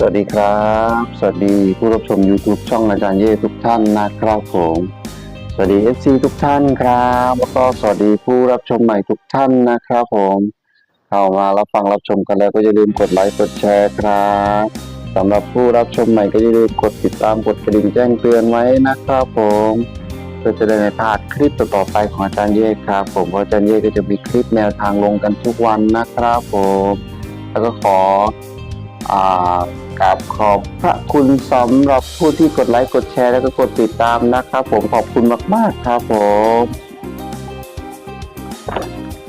สวัสดีครับ สวัสดีผู้รับชม YouTube ช่องอาจารย์เย่ทุกท่านนะครับผมสวัสดี FC ทุกท่านครับแล้วก็สวัสดีผู้รับชมใหม่ทุกท่านนะครับผมเข้ามารับฟังรับชมกันแล้วก็อย่าลืมกดไลค์กดแชร์ครับสำหรับผู้รับชมใหม่ก็อย่าลืมกดติดตามกดกระดิ่งแจ้งเตือนไว้นะครับผมเพื่อจะได้ไม่พลาดคลิปต่อไปของอาจารย์เย่ครับ ผมเพราะอาจารย์เย่ก็จะมีคลิปแนวทางลงกันทุกวันนะครับผม แล้วก็ขอ กราบขอบพระคุณสำหรับผู้ที่กดไลค์กดแชร์แล้วก็กดติดตามนะครับ ผมขอบคุณมาก ๆ ครับผม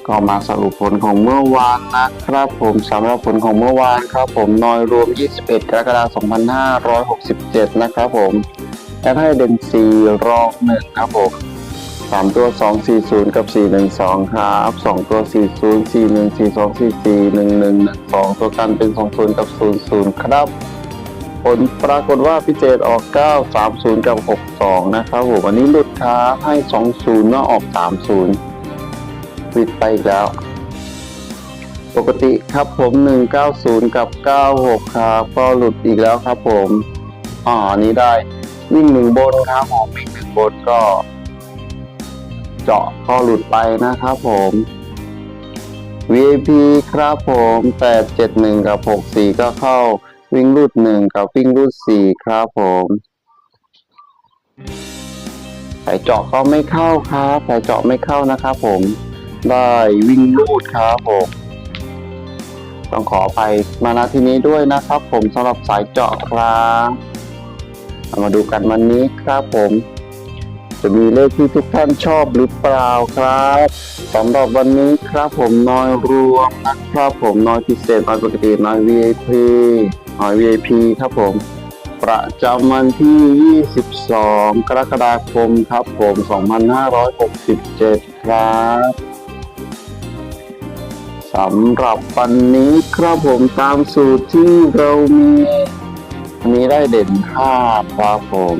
ก็มาสรุปผลของเมื่อวานนะครับ ผมสำหรับผลของเมื่อวานครับ ผมนอยรวม 21 กรกฎาคม 2567 นะครับผมแอดให้เด่น4รอง1ครับผม สามตัวสองสี่ศูนย์กับสี่หนึ่งสองครับสองตัวสี่ศูนย์สี่หนึ่งสี่สองสี่สี่หนึ่งหนึ่งหนึ่งสองตัวกันเป็นสองศูนย์กับศูนย์ศูนย์ครับ ผลปรากฏว่าพิเศษออกเก้าสามศูนย์กับหกสองนะครับผมวันนี้หลุดครับให้สองศูนย์มาออกสามศูนย์ปิดไปอีกแล้ว ปกติครับผมหนึ่งเก้าศูนย์กับเก้าหกครับก็หลุดอีกแล้วครับผมอ่าอันนี้ได้วิ่งหนึ่งบนครับผมวิ่งหนึ่งบนก็ เจาะก็หลุดไปนะครับผม VIP ครับผม 871 กับ 64 ก็เข้าวิ่งรูด 1 กับวิ่งรูด 4 ครับผมสายเจาะก็ไม่เข้าครับสายเจาะไม่เข้านะครับผม ได้วิ่งรูดครับผม ต้องขอไปมาณที่นี้ด้วยนะครับผมสำหรับสายเจาะครับ มาดูกันวันนี้ครับผม จะมีเลขที่ทุกท่านชอบหรือเปล่าครับสำหรับวันนี้ครับผมน้อยรวมนะครับผมน้อยพิเศษน้อยปกติน้อย VIP น้อย VIP ครับผม ประจำวันที่ 22 กรกฎาคมครับผม 2567 ครับสำหรับวันนี้ครับผมตามสูตรที่เรามีวันนี้ได้เด่น5ครับผม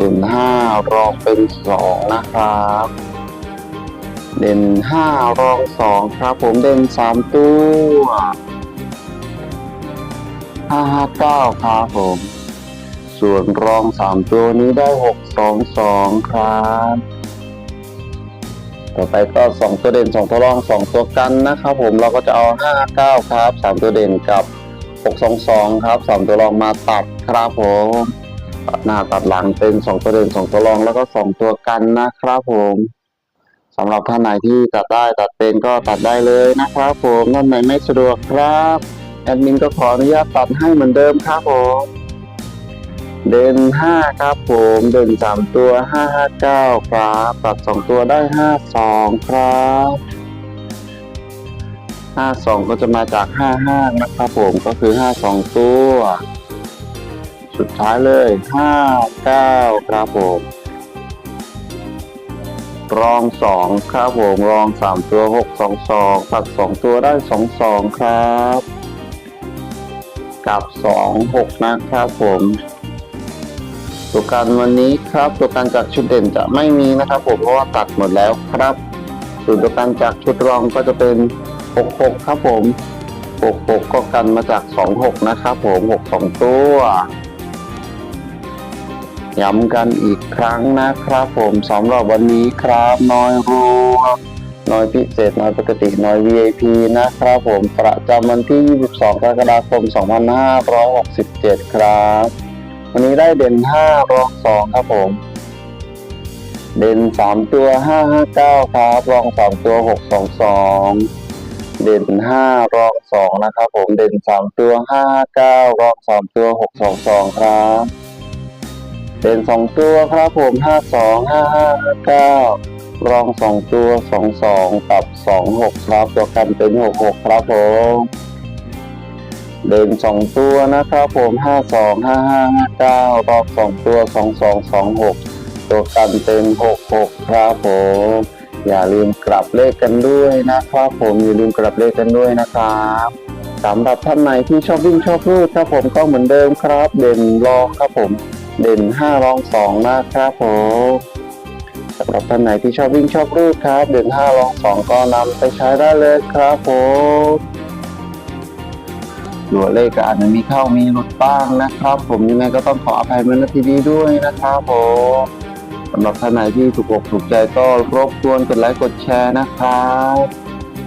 เด่นห้ารองเป็นสองนะครับ เด่นห้ารองสองครับ ผมเด่นสามตัวห้าห้าเก้าครับผม ส่วนรองสามตัวนี้ได้หกสองสองครับต่อไปก็สองตัวเด่นสองตัวรองสองตัวกันนะครับ ผมเราก็จะเอาห้าเก้าครับสามตัวเด่นกับหกสองสองครับสามตัวรองมาตัดครับผม ตัดหน้าตัดหลังเป็นสองตัวเด่นสองตัวรองแล้วก็สองตัวกันนะครับผมสำหรับท่านไหนที่ตัดได้ตัดเป็นก็ตัดได้เลยนะครับผมท่านไหนไม่สะดวกครับแอดมินก็ขออนุญาตตัดให้เหมือนเดิมครับผมเด่นห้าครับผมเด่นสามตัวห้าห้าเก้าครับตัดสองตัวได้ห้าสองครับห้าสองก็จะมาจากห้าห้านะครับผมก็คือห้าสองตัว สุดท้ายเลยห้าเก้าครับผม รองสองครับผม รองสามตัวหกสองสองตัดสองตัวได้สองสองครับ กับสองหกนะครับผมตัวการวันนี้ครับตัวการจากชุดเด่นจะไม่มีนะครับผมเพราะว่าตัดหมดแล้วครับส่วนตัวการจากชุดรองก็จะเป็นหกหกครับผมหกหกก็กันมาจากสองหกนะครับผมหกสองตัว ย้ำกันอีกครั้งนะครับผมสำหรับวันนี้ครับน้อยรวมน้อยพิเศษน้อยปกติน้อย VIP นะครับผมประจำวันที่ 22 กรกฎาคม 2567 ครับ วันนี้ได้เด่น 5 รอง 2 ครับผม เด่น 3 ตัว 559 ครับ รอง 3 ตัว 622 เด่น 5 รอง 2 นะครับผม เด่น 3 ตัว 559 รอง 3 ตัว 622 ครับ เป็นสองตัวครับผมห้าสองห้าห้าเก้ารองสองตัวสองสองกับสองหกครับตัวกันเป็นหกหกครับผมเด่นสองตัวนะครับผมห้าสองห้าห้าห้าเก้ารอบสองตัวสองสองสองหกตัวกันเป็นหกหกครับผมอย่าลืมกลับเลขกันด้วยนะครับผมอย่าลืมกลับเลขกันด้วยนะครับสำหรับท่านไหนที่ชอบวิ่งชอบรูดครับผมก็เหมือนเดิมครับ เด่นรองครับผม เด่นห้ารองสองนะครับผมสำหรับท่านไหนที่ชอบวิ่งชอบรูดครับ เด่นห้ารองสองก็นำไปใช้ได้เลยครับผมตัวเลขก็อาจจะมีเข้ามีหลุดบ้างนะครับ ผมยังไงก็ต้องขออภัยมาณที่นี้ด้วยนะครับผมสำหรับท่านไหนที่ถูกอกถูกใจก็รบกวนกดไลค์กดแชร์นะครับ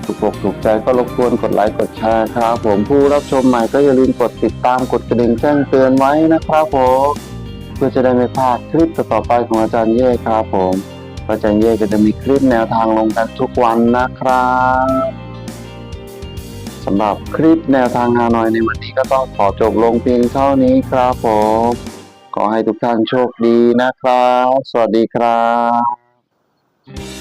ถูกอกถูกใจก็รบกวนกดไลค์กดแชร์ครับ ผมผู้รับชมใหม่ก็อย่าลืมกดติดตามกดกระดิ่งแจ้งเตือนไว้นะครับผม พื่อจะได้ไม่พลาดคลิปต่อไปของอาจารย์เย่ครับผมอาจารย์เย่ก็จะมีคลิปแนวทางลงกันทุกวันนะครับสำหรับคลิปแนวทางฮานอยในวันนี้ก็ต้องขอจบลงเพียงเท่านี้ครับผมขอให้ทุกท่านโชคดีนะครับ สวัสดีครับ